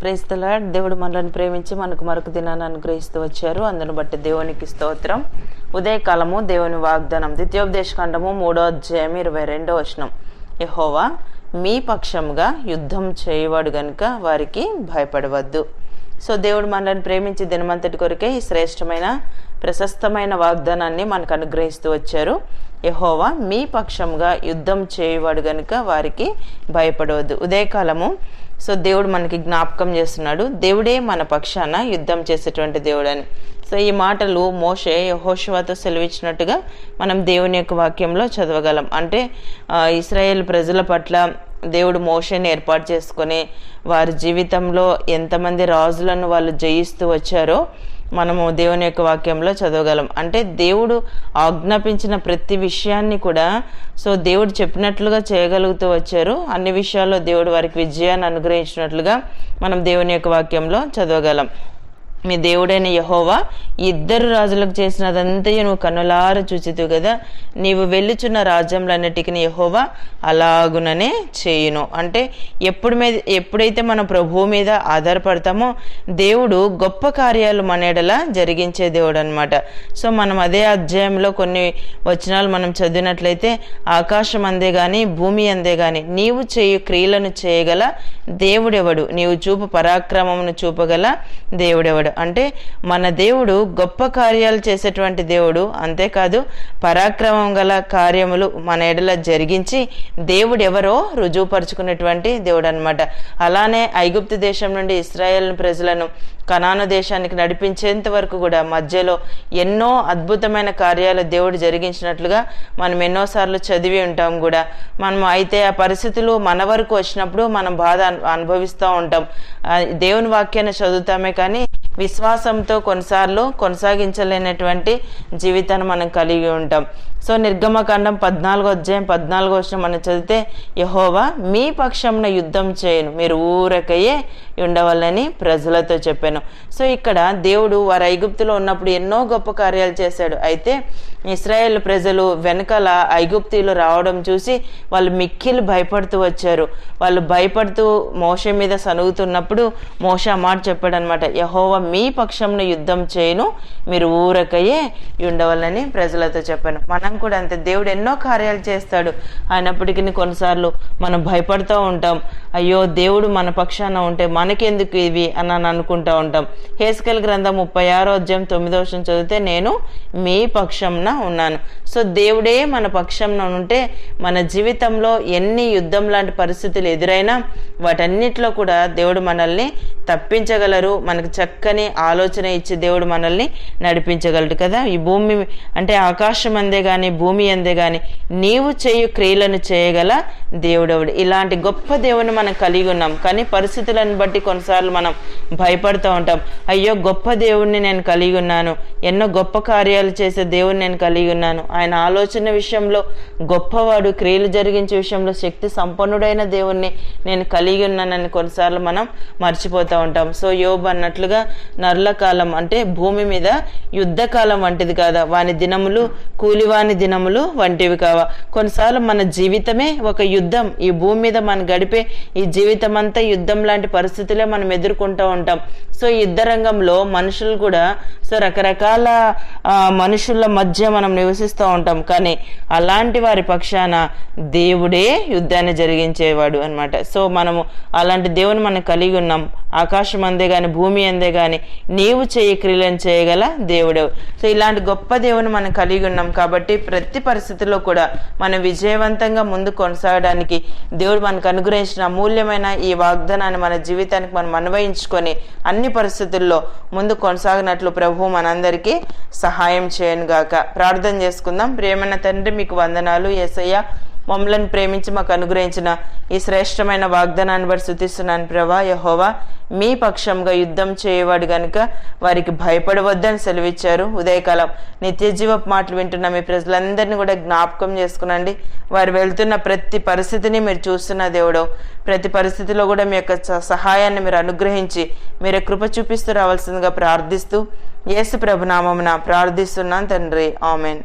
ప్రేస్తలా దేవుడు మనల్ని ప్రేమించి మనకు మరొక దినాన్ని అనుగ్రహిస్తూ వచ్చారు. అందును బట్టి దేవునికి స్తోత్రం. ఉదయకాలము దేవుని వాగ్దానం. ద్వితీయోపదేశకాండము మూడో అధ్యాయం ఇరవై రెండో వచనం. యహోవా మీ పక్షంగా యుద్ధం చేయవాడు గనుక వారికి భయపడవద్దు. సో దేవుడు మనల్ని ప్రేమించి దినమంతటి కొరకే ఈ శ్రేష్టమైన ప్రశస్తమైన వాగ్దానాన్ని మనకు అనుగ్రహిస్తూ వచ్చారు. యహోవా మీ పక్షంగా యుద్ధం చేయవాడు గనుక వారికి భయపడవద్దు. ఉదయకాలము సో దేవుడు మనకి జ్ఞాపకం చేస్తున్నాడు. దేవుడే మన పక్షాన యుద్ధం చేసేటువంటి దేవుడు అని సో ఈ మాటలు మోషే యహోషువాతో సెలవిచ్చినట్టుగా మనం దేవుని యొక్క వాక్యంలో చదవగలం. అంటే ఇస్రాయేల్ ప్రజల పట్ల దేవుడు మోషని ఏర్పాటు చేసుకొని వారి జీవితంలో ఎంతమంది రాజులను వాళ్ళు జయిస్తూ వచ్చారో మనము దేవుని యొక్క వాక్యంలో చదవగలం. అంటే దేవుడు ఆజ్ఞాపించిన ప్రతి విషయాన్ని కూడా సో దేవుడు చెప్పినట్లుగా చేయగలుగుతూ వచ్చారు. అన్ని విషయాల్లో దేవుడు వారికి విజయాన్ని అనుగ్రహించినట్లుగా మనం దేవుని యొక్క వాక్యంలో చదవగలం. మీ దేవుడైన యహోవా ఇద్దరు రాజులకు చేసినదంతయు నువ్వు కన్నులార చూచితు కదా. నీవు వెళ్ళుచున్న రాజ్యంలన్నిటికీ యహోవా అలాగుననే చేయును. అంటే ఎప్పుడు మీద ఎప్పుడైతే మన ప్రభువు మీద ఆధారపడతామో దేవుడు గొప్ప కార్యాలు మనేడలా జరిగించే దేవుడు అనమాట సో మనం అదే అధ్యాయంలో కొన్ని వచనాలు మనం చదివినట్లయితే ఆకాశం అందే కానీ భూమి అందే కానీ నీవు చేయు క్రియలను చేయగల దేవుడెవడు? నీవు చూపు పరాక్రమమును చూపగల దేవుడెవడు? అంటే మన దేవుడు గొప్ప కార్యాలు చేసేటువంటి దేవుడు. అంతేకాదు పరాక్రమం గల కార్యములు మన ఎడల జరిగించి దేవుడు ఎవరో రుజువుపరుచుకునేటువంటి దేవుడు అనమాట అలానే ఐగుప్తు దేశం నుండి ఇస్రాయేల్ ప్రజలను కనాను దేశానికి నడిపించేంత వరకు కూడా మధ్యలో ఎన్నో అద్భుతమైన కార్యాలు దేవుడు జరిగించినట్లుగా మనం ఎన్నోసార్లు చదివి ఉంటాం కూడా. మనం అయితే ఆ పరిస్థితులు మన వరకు వచ్చినప్పుడు మనం బాధ అనుభవిస్తూ ఉంటాం. దేవుని వాక్యాన్ని చదువుతామే కానీ విశ్వాసంతో కొన్నిసార్లు కొనసాగించలేనటువంటి జీవితాన్ని మనం కలిగి ఉంటాం. సో నిర్గమకాండం పద్నాలుగో అధ్యాయం పద్నాలుగో వచ్చిన మనం చదివితే యహోవా మీ పక్షంన యుద్ధం చేయను మీరు ఊరకయే ఉండవాలని ప్రజలతో చెప్పాను. సో ఇక్కడ దేవుడు వారు ఐగుప్తులో ఉన్నప్పుడు ఎన్నో గొప్ప కార్యాలు చేశాడు. అయితే ఇస్రాయేల్ ప్రజలు వెనకాల ఐగుప్తీలు రావడం చూసి వాళ్ళు మిక్కిలు భయపడుతూ వచ్చారు. వాళ్ళు భయపడుతూ మోష మీద సనుగుతున్నప్పుడు మోష మాట చెప్పాడు అనమాట యహోవా మీ పక్షంను యుద్ధం చేయను. మీరు ఊరకయే ఉండవాలని ప్రజలతో చెప్పాను. మనం కూడా అంతే. దేవుడు ఎన్నో కార్యాలు చేస్తాడు. అయినప్పటికీ కొన్నిసార్లు మనం భయపడుతూ ఉంటాం. అయ్యో దేవుడు మన పక్షాన ఉంటే మనకెందుకు ఇవి అని అని అనుకుంటా ఉంటాం. హేస్కల్ గ్రంథం ముప్పై ఆరో అధ్యాయం తొమ్మిదో వర్షం చదివితే నేను మీ పక్షంన ఉన్నాను. సో దేవుడే మన పక్షంన ఉంటే మన జీవితంలో ఎన్ని యుద్ధం లాంటి పరిస్థితులు ఎదురైనా వాటన్నిటిలో కూడా దేవుడు మనల్ని తప్పించగలరు. మనకు చక్కని ఆలోచన ఇచ్చి దేవుడు మనల్ని నడిపించగలడు కదా? ఈ భూమి అంటే ఆకాశం అందే కానీ భూమి అందే కానీ నీవు చేయు క్రియలను చేయగల దేవుడవుడు? ఇలాంటి గొప్ప దేవుని మనం కలిగి ఉన్నాం. కానీ పరిస్థితులను బట్టి కొన్నిసార్లు మనం భయపడుతూ ఉంటాం. అయ్యో గొప్ప దేవుణ్ణి నేను కలిగి ఉన్నాను. ఎన్నో గొప్ప కార్యాలు చేసే దేవుని నేను కలిగి ఉన్నాను. ఆయన ఆలోచన విషయంలో గొప్పవాడు క్రియలు జరిగించే విషయంలో శక్తి సంపన్నుడైన దేవుణ్ణి నేను కలిగి ఉన్నానని కొన్నిసార్లు మనం మర్చిపోతూ ఉంటాం. సో యోబు అన్నట్లుగా నర్ల కాలం అంటే భూమి మీద యుద్ధకాలం వంటిది కాదా? వాని దినములు కూలివాని దినములు వంటివి కావా? కొన్నిసార్లు మన జీవితమే ఒక యుద్ధం. ఈ భూమి మీద మనం గడిపే ఈ జీవితం అంతా యుద్ధం లాంటి పరిస్థితులే మనం ఎదుర్కొంటూ ఉంటాం. సో యుద్ధ రంగంలో మనుషులు కూడా సో రకరకాల మనుషుల మధ్య మనం నివసిస్తూ ఉంటాం. కానీ అలాంటి వారి పక్షాన దేవుడే యుద్ధాన్ని జరిగించేవాడు అన్నమాట. సో మనము అలాంటి దేవుని మనం కలిగి ఉన్నాం. ఆకాశం అందే కానీ భూమి అందే కానీ కానీ నీవు చేయ క్రియలను చేయగల దేవుడు సో ఇలాంటి గొప్ప దేవుని మనం కలిగి ఉన్నాం కాబట్టి ప్రతి పరిస్థితిలో కూడా మనం విజయవంతంగా ముందు కొనసాగడానికి దేవుడు మనకు అనుగ్రహించిన అమూల్యమైన ఈ వాగ్దానాన్ని మన జీవితానికి మనం అన్వయించుకొని అన్ని పరిస్థితుల్లో ముందు కొనసాగినట్లు ప్రభు మనందరికీ సహాయం చేయను గాక ప్రార్థన చేసుకుందాం. ప్రేమన్న తండ్రి మీకు వందనాలు. యేసయ్య మమ్మలను ప్రేమించి మాకు అనుగ్రహించిన ఈ శ్రేష్టమైన వాగ్దానాన్ని బట్టి శుతిస్తున్నాను ప్రభా. యహోవా మీ పక్షంగా యుద్ధం చేయవాడు గనుక వారికి భయపడవద్దని సెలవిచ్చారు. ఉదయకాలం నిత్య జీవపు మాటలు వింటున్న మీ ప్రజలందరినీ కూడా జ్ఞాపకం చేసుకునండి. వారు వెళ్తున్న ప్రతి పరిస్థితిని మీరు చూస్తున్న దేవుడు. ప్రతి పరిస్థితిలో కూడా మీ యొక్క సహాయాన్ని మీరు అనుగ్రహించి మీరు కృప చూపిస్తూ రావాల్సిందిగా ప్రార్థిస్తూ యేసు ప్రభునామమున ప్రార్థిస్తున్నాను తండ్రి. ఆమెన్.